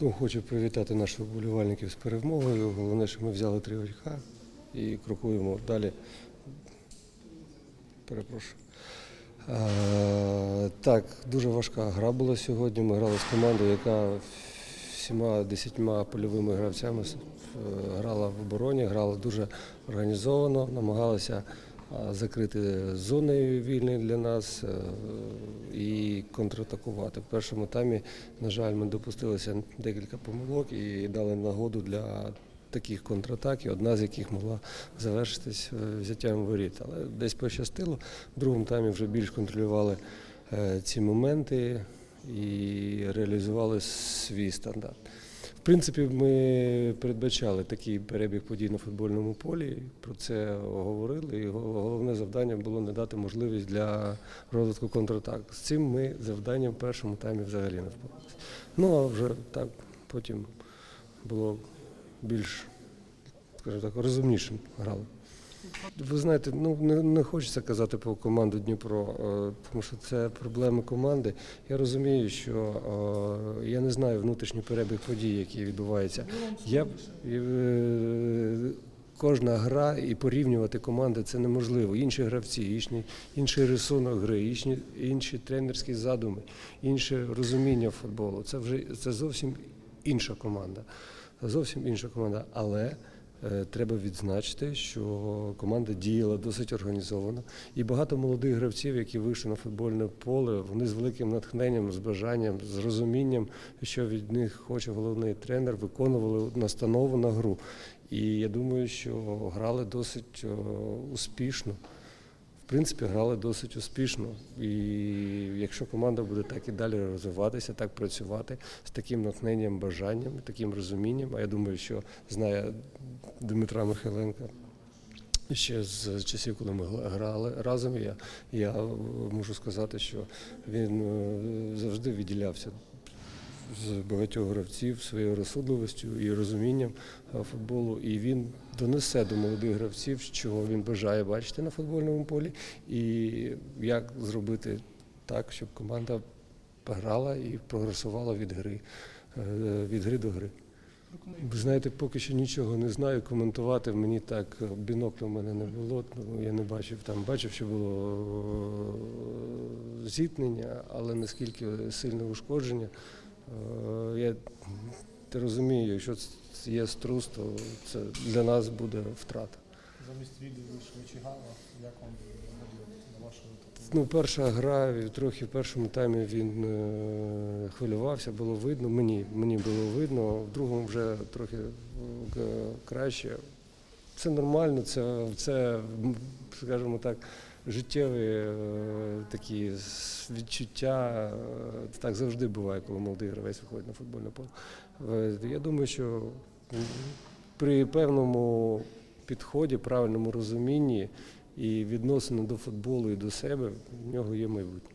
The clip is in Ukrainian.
Ну, хочу привітати наших вболівальників з перемогою. Головне, що ми взяли три очка і крокуємо далі. Перепрошую. А, так, дуже важка гра була сьогодні. Ми грали з командою, яка всіма десятьма польовими гравцями е, грала в обороні, грала дуже організовано, намагалася закрити зони вільні для нас е, і контратакувати. В першому таймі, на жаль, ми допустилися декілька помилок і дали нагоду для таких контратак, і одна з яких могла завершитись е, взяттям воріт. Але десь пощастило. В другому таймі вже більш контролювали е, ці моменти і реалізували свій стандарт. В принципі, ми передбачали такий перебіг подій на футбольному полі. Про це говорили. І головне завдання було не дати можливість для розвитку контратак. З цим ми завданням в першому таймі взагалі не впоралися. Ну а вже так потім було більш, скажімо так, розумнішим грали. Ви знаєте, ну не, не хочеться казати про команду Дніпро, е, тому що це проблеми команди. Я розумію, що е, я не знаю внутрішній перебіг подій, які відбуваються. Я е, кожна гра і порівнювати команди це неможливо. Інші гравці, інші, інший рисунок гри, інші, інші тренерські задуми, інше розуміння футболу. Це вже це зовсім інша команда. Зовсім інша команда. Але Треба відзначити, що команда діяла досить організовано, і багато молодих гравців, які вийшли на футбольне поле, вони з великим натхненням, з бажанням, з розумінням, що від них хоче головний тренер, виконували настанову на гру. І я думаю, що грали досить е, успішно. Принципі, грали досить успішно. І якщо команда буде так і далі розвиватися, так працювати з таким натхненням, бажанням, таким розумінням, а я думаю, що знає Дмитра Михайленка ще з часів, коли ми грали разом, я, я можу сказати, що він е, завжди відділявся з багатьох гравців своєю розсудливістю і розумінням е, футболу. І він донесе до молодих гравців, що він бажає бачити на футбольному полі, і як зробити так, щоб команда грала і прогресувала від гри, е, від гри до гри. Ви знаєте, поки що нічого не знаю. Коментувати мені так е, бінокля в мене не було. ну, Я не бачив там, бачив, що було зіткнення, але наскільки сильне ушкодження. Е, Я розумію, якщо є струс, то це для нас буде втрата. Замість відео вийшли Як вам на вашу таку? Ну, перша гра, трохи в першому таймі він е, хвилювався, було видно, мені, мені було видно, в другому вже трохи е, краще. Це нормально, це, це скажімо так, життєві е, такі відчуття. Е, Так завжди буває, коли молодий гравець виходить на футбольне поле. Е, Я думаю, що при певному підході, правильному розумінні і відносини до футболу і до себе в нього є майбутнє.